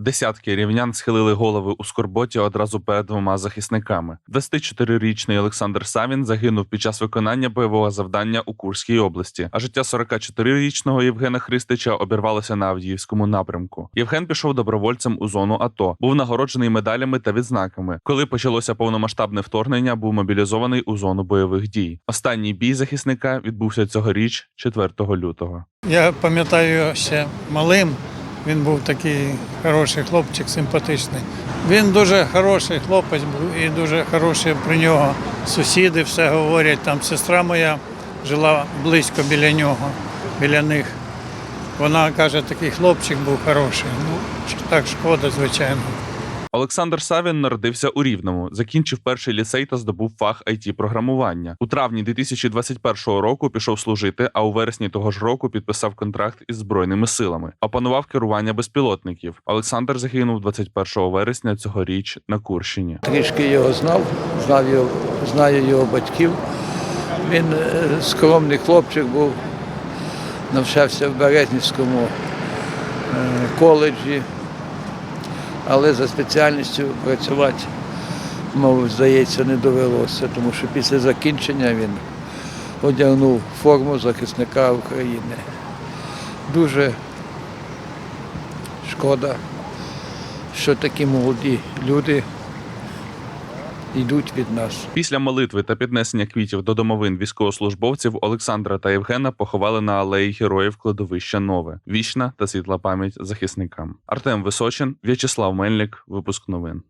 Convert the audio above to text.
Десятки рівнян схилили голови у скорботі одразу перед двома захисниками. 24-річний Олександр Савін загинув під час виконання бойового завдання у Курській області, а життя 44-річного Євгена Христича обірвалося на Авдіївському напрямку. Євген пішов добровольцем у зону АТО, був нагороджений медалями та відзнаками. Коли почалося повномасштабне вторгнення, був мобілізований у зону бойових дій. Останній бій захисника відбувся цьогоріч, 4 лютого. Я пам'ятаю ще малим. Він був такий хороший хлопчик, симпатичний. Він дуже хороший хлопець був і дуже хороші про нього сусіди все говорять. Там сестра моя жила близько біля нього, біля них. Вона каже, такий хлопчик був хороший. Ну, так шкода, звичайно. Олександр Савін народився у Рівному, закінчив перший ліцей та здобув фах it програмування. У травні 2021 року пішов служити, а у вересні того ж року підписав контракт із збройними силами. Опанував керування безпілотників. Олександр загинув 21 вересня цьогоріч на Курщині. Трішки його знав, знав його, знаю його батьків. Він е, скромний хлопчик був, навчався в Березнівському е, коледжі, але за спеціальністю працювати, мов, здається, не довелося, тому що після закінчення він одягнув форму захисника України. Дуже шкода, що такі молоді люди йдуть від нас. Після молитви та піднесення квітів до домовин військовослужбовців Олександра та Євгена поховали на алеї героїв кладовища Нове. Вічна та світла пам'ять захисникам. Артем Височин, В'ячеслав Мельник. Випуск новин.